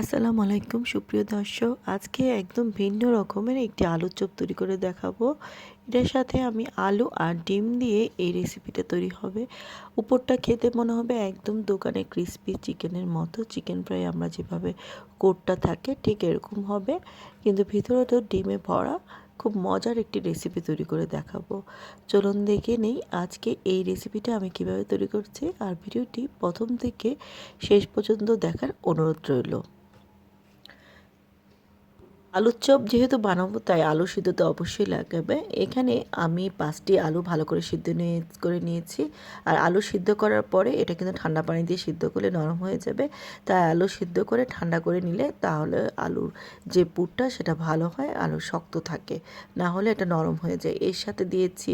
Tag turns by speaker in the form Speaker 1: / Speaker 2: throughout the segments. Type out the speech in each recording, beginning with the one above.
Speaker 1: আসসালামু আলাইকুম, সুপ্রিয় দর্শক। আজকে একদম ভিন্ন রকমের একটি আলুর চপ তৈরি করে দেখাবো। এটার সাথে আমি আলু আর ডিম দিয়ে এই রেসিপিটা তৈরি হবে। উপরটা খেতে মনে হবে একদম দোকানে ক্রিস্পি চিকেনের মতো। চিকেন ফ্রাই আমরা যেভাবে কোটটা থাকে, ঠিক এরকম হবে। কিন্তু ভিতরে তো ডিমে ভরা খুব মজার একটি রেসিপি তৈরি করে দেখাবো। চলুন দেখে নেই আজকে এই রেসিপিটা আমি কীভাবে তৈরি করছি। আর ভিডিওটি প্রথম থেকে শেষ পর্যন্ত দেখার অনুরোধ রইল। আলুর চপ যেহেতু বানাবো, তাই আলু সিদ্ধ তো অবশ্যই লাগাবে। এখানে আমি পাঁচটি আলু ভালো করে সিদ্ধ নিয়ে করে নিয়েছি। আর আলু সিদ্ধ করার পরে এটা কিন্তু ঠান্ডা পানি দিয়ে সিদ্ধ করলে নরম হয়ে যাবে। তাই আলু সিদ্ধ করে ঠান্ডা করে নিলে তাহলে আলুর যে পুরটা সেটা ভালো হয়, আলু শক্ত থাকে। না হলে এটা নরম হয়ে যায়। এর সাথে দিয়েছি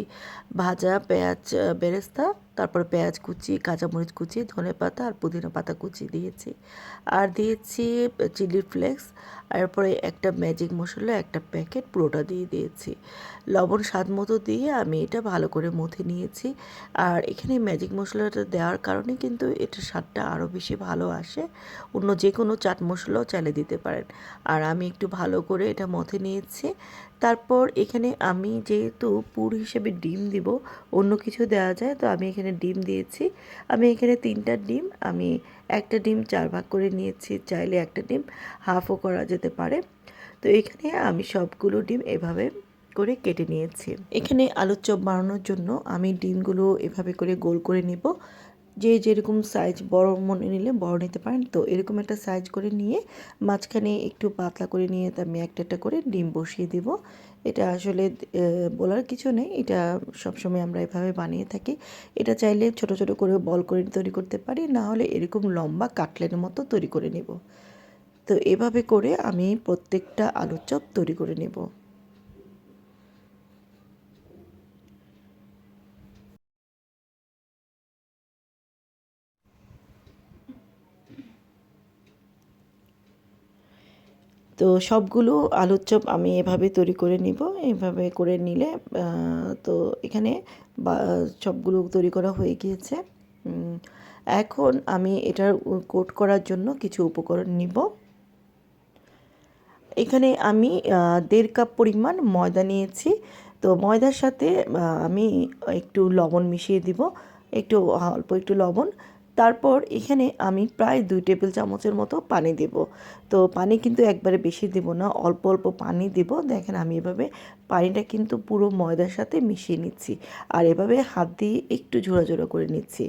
Speaker 1: ভাজা পেঁয়াজ বেরেস্তা। তারপর পেঁয়াজ কুচি, কাঁচামরিচ কুচি, ধনে পাতা আর পুদিনা পাতা কুচি দিয়েছি। আর দিয়েছি চিলি ফ্লেক্স তারপরে একটা ম্যাজিক মশলা, একটা প্যাকেট পুরোটা দিয়ে দিয়েছি। লবণ স্বাদ মতো দিয়ে আমি এটা ভালো করে মথে নিয়েছি। আর এখানে ম্যাজিক মশলাটা দেওয়ার কারণে কিন্তু এটার স্বাদটা আরও বেশি ভালো আসে। অন্য যে কোনো চাট মশলাও চালে দিতে পারেন। আর আমি একটু ভালো করে এটা মথে নিয়েছি। তারপর এখানে আমি যেহেতু পুর হিসেবে ডিম দিব, অন্য কিছু দেওয়া যায়, তো আমি এখানে ডিম দিয়েছি। আমি এখানে তিনটা ডিম, আমি একটা ডিম চার ভাগ করে নিয়েছি, চাইলে একটা ডিম হাফও করা যেতে পারে। তো এখানে আমি সবগুলো ডিম এভাবে করে কেটে নিয়েছি। এখানে আলুর চপ বানানোর জন্য আমি ডিমগুলো এভাবে করে গোল করে নিব। যে যেরকম সাইজ বড় মনে নিলে বড় নিতে পারেন। তো এরকম একটা সাইজ করে নিয়ে মাঝখানে একটু পাতলা করে নিয়ে আমি একটা একটা করে ডিম বসিয়ে দিব। এটা আসলে বলার কিছু নেই। এটা সবসময় আমরা এভাবে বানিয়ে থাকি। এটা চাইলে ছোট ছোট করে বল করে তৈরি করতে পারি। না হলে এরকম লম্বা কাটলের মতো তৈরি করে নেব। তো এভাবে করে আমি প্রত্যেকটা আলুর চপ তৈরি করে নেব। তো সবগুলো আলুর চপ আমি এভাবে তৈরি করে নিব, এভাবে করে নিলে তো এখানে সবগুলো তৈরি করা হয়ে গিয়েছে। এখন আমি এটার কোট করার জন্য কিছু উপকরণ নিব। এখানে আমি দেড় কাপ পরিমাণ ময়দা নিয়েছি। তো ময়দার সাথে আমি একটু লবণ মিশিয়ে দিব। একটু অল্প একটু লবণ। তারপর এখানে আমি প্রায় দুই টেবিল চামচের মতো পানি দেব। তো পানি কিন্তু একবারে বেশি দেব না, অল্প অল্প পানি দেব। দেখেন আমি এভাবে পানিটা কিন্তু পুরো ময়দার সাথে মিশিয়ে নিচ্ছি আর এভাবে হাত দিয়ে একটু ঝোড়া করে নিচ্ছি।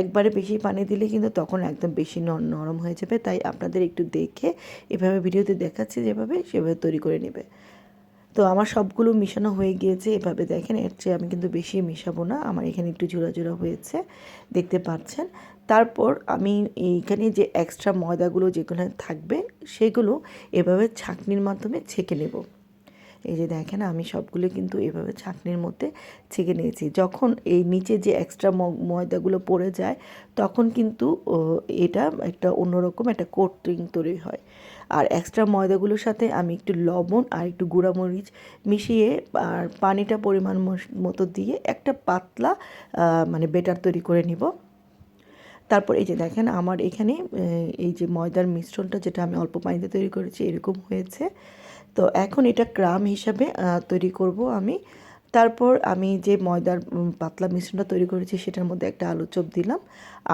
Speaker 1: একবারে বেশি পানি দিলে কিন্তু তখন একদম বেশি নরম হয়ে যাবে। তাই আপনাদের একটু দেখে এভাবে ভিডিওতে দেখাচ্ছি যেভাবে সেভাবে তৈরি করে নেবে। তো আমার সবগুলো মিশানো হয়ে গিয়েছে, এভাবে দেখেন, এর চেয়ে আমি কিন্তু বেশি মিশাবো না, আমার এখানে একটু জোড়া জোড়া হয়েছে, দেখতে পাচ্ছেন। তারপর আমি এইখানে যে এক্সট্রা ময়দাগুলো যেগুলো থাকবে, সেগুলো এভাবে ছাঁকনির মাধ্যমে ছেঁকে নেব। এই যে দেখেন, আমি সবগুলো কিন্তু এভাবে ছাঁকনির মধ্যে ছেঁকে নিয়েছি। যখন এই নিচে যে এক্সট্রা ময়দাগুলো পড়ে যায়, তখন কিন্তু এটা একটা অন্যরকম একটা কোটিং তৈরি হয়। আর এক্সট্রা ময়দাগুলোর সাথে আমি একটু লবণ আর একটু গুঁড়ামরিচ মিশিয়ে আর পানিটা পরিমাণ মতো দিয়ে একটা পাতলা মানে বেটার তৈরি করে নিব। তারপর এই যে দেখেন, আমার এখানে এই যে ময়দার মিশ্রণটা যেটা আমি অল্প পানিতে তৈরি করেছি, এরকম হয়েছে। তো এখন এটা ক্রাম হিসাবে তৈরি করব আমি। তারপর আমি যে ময়দার পাতলা মিশ্রণটা তৈরি করেছি সেটার মধ্যে একটা আলু চপ দিলাম।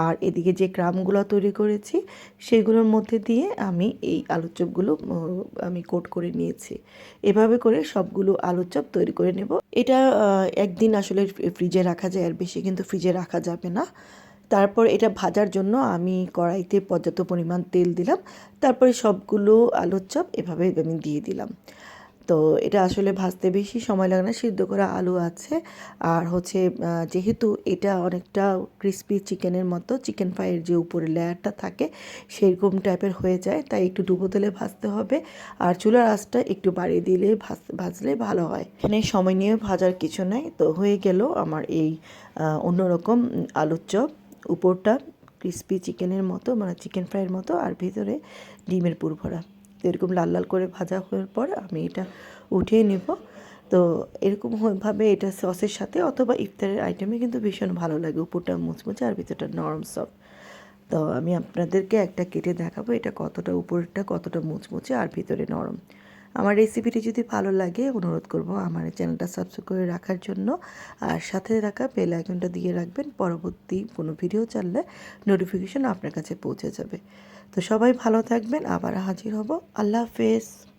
Speaker 1: আর এদিকে যে ক্রামগুলো তৈরি করেছি সেগুলোর মধ্যে দিয়ে আমি এই আলু চপগুলো আমি কোট করে নিয়েছি। এভাবে করে সবগুলো আলু চপ তৈরি করে নেব। এটা একদিন আসলে ফ্রিজে রাখা যায় আর বেশি কিন্তু ফ্রিজে রাখা যাবে না। তারপর এটা ভাজার জন্য আমি কড়াইতে পর্যাপ্ত পরিমাণ তেল দিলাম। তারপরে সবগুলো আলুর চপ এভাবে আমি দিয়ে দিলাম। তো এটা আসলে ভাজতে বেশি সময় লাগে না, সিদ্ধ করা আলু আছে। আর হচ্ছে যেহেতু এটা অনেকটা ক্রিস্পি চিকেনের মতো, চিকেন ফ্রাইয়ের যে উপরে লেয়ারটা থাকে, সেরকম টাইপের হয়ে যায়, তাই একটু ডুবো তেলে ভাজতে হবে। আর চুলার আঁচটা একটু বাড়িয়ে দিলে ভাজ, ভাজলে ভালো হয়। এখানে সময় নিয়ে ভাজার কিছু নাই। তো হয়ে গেল আমার এই অন্যরকম আলুর চপ। উপরটা ক্রিস্পি চিকেনের মতো মানে চিকেন ফ্রাইয়ের মতো, আর ভিতরে ডিমের পুর ভরা তো এরকম লাল লাল করে ভাজা হওয়ার পর আমি এটা উঠিয়ে নেব। তো এরকমভাবে এটা সসের সাথে অথবা ইফতারের আইটেমে কিন্তু ভীষণ ভালো লাগে। উপরটা মুচমুচে আর ভিতরটা নরম সফট তো আমি আপনাদেরকে একটা কেটে দেখাবো এটা কতটা উপরটা, কতটা মুচমুচে আর ভিতরে নরম। আমার রেসিপিটি যদি ভালো লাগে, অনুরোধ করব আমার চ্যানেলটা সাবস্ক্রাইব করে রাখার জন্য। আর সাথে রাখা বেল আইকনটা দিয়ে রাখবেন, পরবর্তী কোনো ভিডিও চাললে নোটিফিকেশন আপনার কাছে পৌঁছে যাবে। তো সবাই ভালো থাকবেন, আবার হাজির হব। আল্লাহ হাফেজ।